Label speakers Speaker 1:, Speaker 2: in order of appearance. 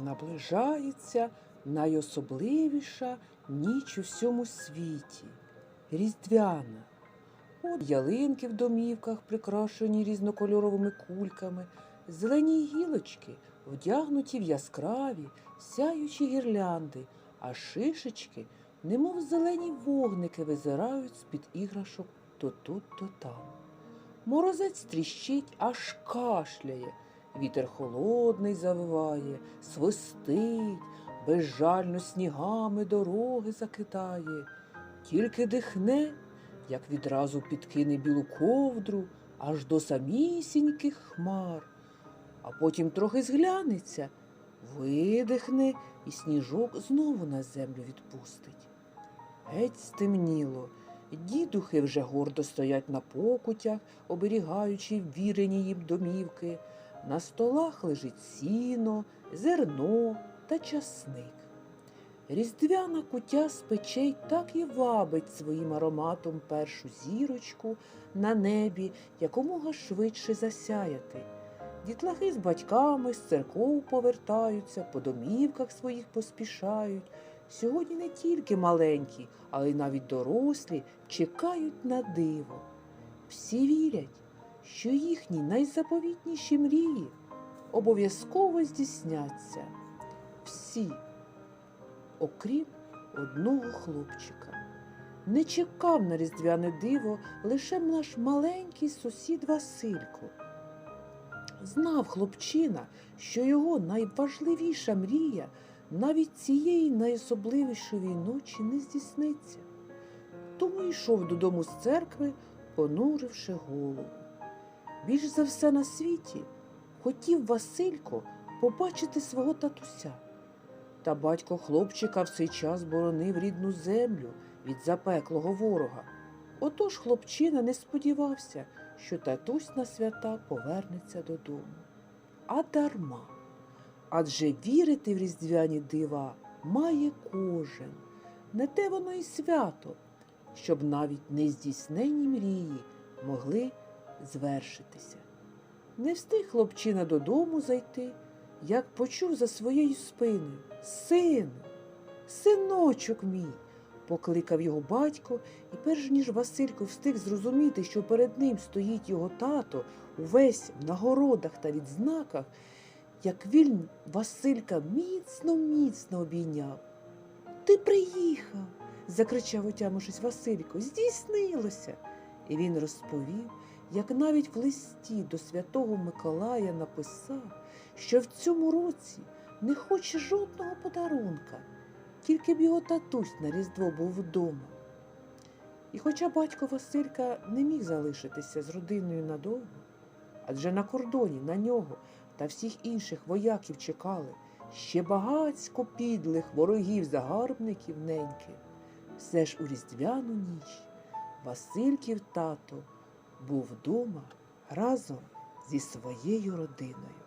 Speaker 1: Наближається найособливіша ніч у всьому світі різдвяна. От ялинки в домівках, прикрашені різнокольоровими кульками, зелені гілочки, вдягнуті в яскраві, сяючі гірлянди, а шишечки, немов зелені вогники, визирають з-під іграшок то тут, то там. Морозець тріщить, аж кашляє. Вітер холодний завиває, свистить, безжально снігами дороги закидає. Тільки дихне, як відразу підкине білу ковдру аж до самісіньких хмар, а потім трохи зглянеться, видихне і сніжок знову на землю відпустить. Геть стемніло, дідухи вже гордо стоять на покутях, оберігаючи вірені їм домівки. На столах лежить сіно, зерно та часник. Різдвяна кутя з печей так і вабить своїм ароматом першу зірочку на небі якомога швидше засяяти. Дітлахи з батьками з церков повертаються, по домівках своїх поспішають. Сьогодні не тільки маленькі, але й навіть дорослі чекають на диво. Всі вірять, що їхні найзаповітніші мрії обов'язково здійсняться. Всі, окрім одного хлопчика. Не чекав на різдвяне диво лише наш маленький сусід Василько. Знав хлопчина, що його найважливіша мрія навіть цієї найособливішої ночі не здійсниться. Тому йшов додому з церкви, понуривши голову. Більш за все на світі хотів Василько побачити свого татуся. Та батько хлопчика в цей час боронив рідну землю від запеклого ворога. Отож хлопчина не сподівався, що татусь на свята повернеться додому. А дарма. Адже вірити в різдвяні дива має кожен. Не те воно і свято, щоб навіть нездійсненні мрії могли звершитися. Не встиг хлопчина додому зайти, як почув за своєю спиною Сину, синочок мій. Покликав його батько, і перш ніж Василько встиг зрозуміти, що перед ним стоїть його тато, увесь в нагородах та відзнаках, як він Василька міцно, міцно обійняв. Ти приїхав, закричав, отямившись Василько, здійснилося. І він розповів, як навіть в листі до святого Миколая написав, що в цьому році не хоче жодного подарунка, тільки б його татусь на Різдво був вдома. І хоча батько Василька не міг залишитися з родиною надовго, адже на кордоні на нього та всіх інших вояків чекали ще багацько підлих ворогів загарбників неньки. Все ж у різдвяну ніч Васильків тато був вдома разом зі своєю родиною.